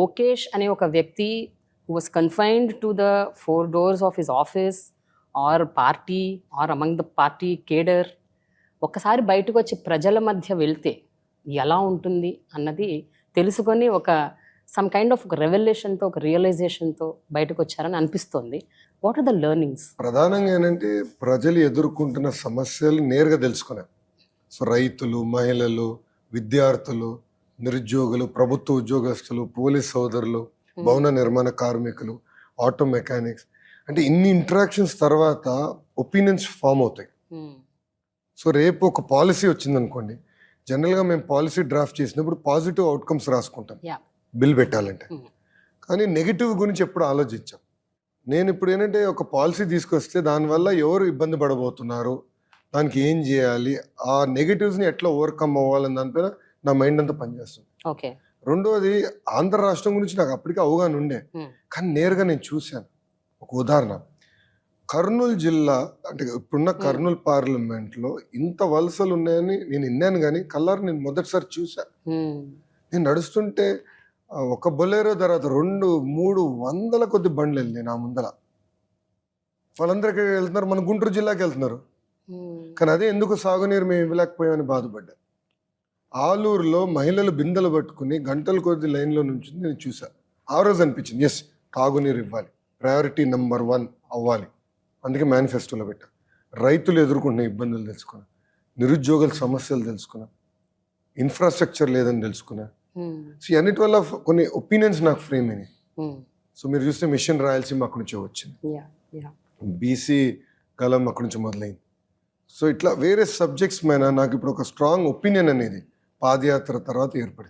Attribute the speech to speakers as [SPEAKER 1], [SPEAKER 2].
[SPEAKER 1] లోకేష్ అనే ఒక వ్యక్తి who was confined to the four doors of his office or party or among the party cadre ఒక్కసారి బయటకు వచ్చి ప్రజల మధ్య వెళ్తే ఎలా ఉంటుంది అన్నది తెలుసుకొని ఒక సమ్ కైండ్ ఆఫ్ రెవల్యూషన్తో ఒక రియలైజేషన్తో బయటకు వచ్చారని అనిపిస్తోంది. వాట్ ఆర్ ద లెర్నింగ్స్
[SPEAKER 2] ప్రధానంగా ఏంటంటే ప్రజలు ఎదుర్కొంటున్న సమస్యలు నేరుగా తెలుసుకున్నారు సో రైతులు మహిళలు విద్యార్థులు నిరుద్యోగులు ప్రభుత్వ ఉద్యోగస్తులు పోలీస్ సోదరులు భవన నిర్మాణ కార్మికులు ఆటో మెకానిక్స్. అంటే ఇన్ని ఇంటరాక్షన్స్ తర్వాత ఒపీనియన్స్ ఫామ్ అవుతాయి. సో రేపు ఒక పాలసీ వచ్చిందనుకోండి జనరల్గా మేము పాలసీ డ్రాఫ్ట్ చేసినప్పుడు పాజిటివ్ అవుట్కమ్స్ రాసుకుంటాం. బిల్ పెట్టాలంటే. కానీ నెగిటివ్ గురించి ఎప్పుడు ఆలోచించాం. నేను ఇప్పుడు ఏంటంటే ఒక పాలసీ తీసుకొస్తే దానివల్ల ఎవరు ఇబ్బంది పడబోతున్నారు దానికి ఏం చేయాలి ఆ నెగిటివ్స్ని ఎట్లా ఓవర్కమ్ అవ్వాలని దానిపైన నా మైండ్ అంతా పనిచేస్తుంది.
[SPEAKER 1] ఓకే.
[SPEAKER 2] రెండోది ఆంధ్ర రాష్ట్రం గురించి నాకు అప్పటికే అవగాహన ఉండే. కానీ నేరుగా నేను చూశాను. ఒక ఉదాహరణ. కర్నూలు జిల్లా అంటే ఇప్పుడున్న కర్నూలు పార్లమెంట్లో ఇంత వలసలు ఉన్నాయని నేను విన్నాను కానీ కల్లారు నేను మొదటిసారి చూసా నేను నడుస్తుంటే ఒక బొలేరో తర్వాత రెండు మూడు వందల కొద్ది బండ్లు వెళ్ళినాయి నా ముందర వాళ్ళందరూ ఎక్కడికి వెళ్తున్నారు మన గుంటూరు జిల్లాకి వెళ్తున్నారు. కానీ అదే ఎందుకు సాగునీరు మేము ఇవ్వలేకపోయామని బాధపడ్డా. ఆలూరులో మహిళలు బిందెలు పట్టుకుని గంటల కొద్ది లైన్లో నుంచి నేను చూసా ఆ రోజు అనిపించింది. ఎస్ తాగునీరు ఇవ్వాలి. ప్రయారిటీ నెంబర్ వన్ అవ్వాలి. అందుకే మేనిఫెస్టోలో పెట్టా. రైతులు ఎదుర్కొంటున్న ఇబ్బందులు తెలుసుకున్నా. నిరుద్యోగుల సమస్యలు తెలుసుకున్నా. ఇన్ఫ్రాస్ట్రక్చర్ లేదని తెలుసుకున్నా. సో ఈ అన్నిటి వల్ల కొన్ని ఒపీనియన్స్ నాకు ఫ్రేమ్ అయినాయి. సో మీరు చూస్తే మిషన్ రాయలసీమ అక్కడి నుంచే వచ్చింది. బీసీ కలం అక్కడి నుంచి మొదలైంది. సో ఇట్లా వేరే సబ్జెక్ట్స్ మీద నాకు ఇప్పుడు ఒక స్ట్రాంగ్ ఒపీనియన్ అనేది పాదయాత్ర తర్వాత ఏర్పడింది.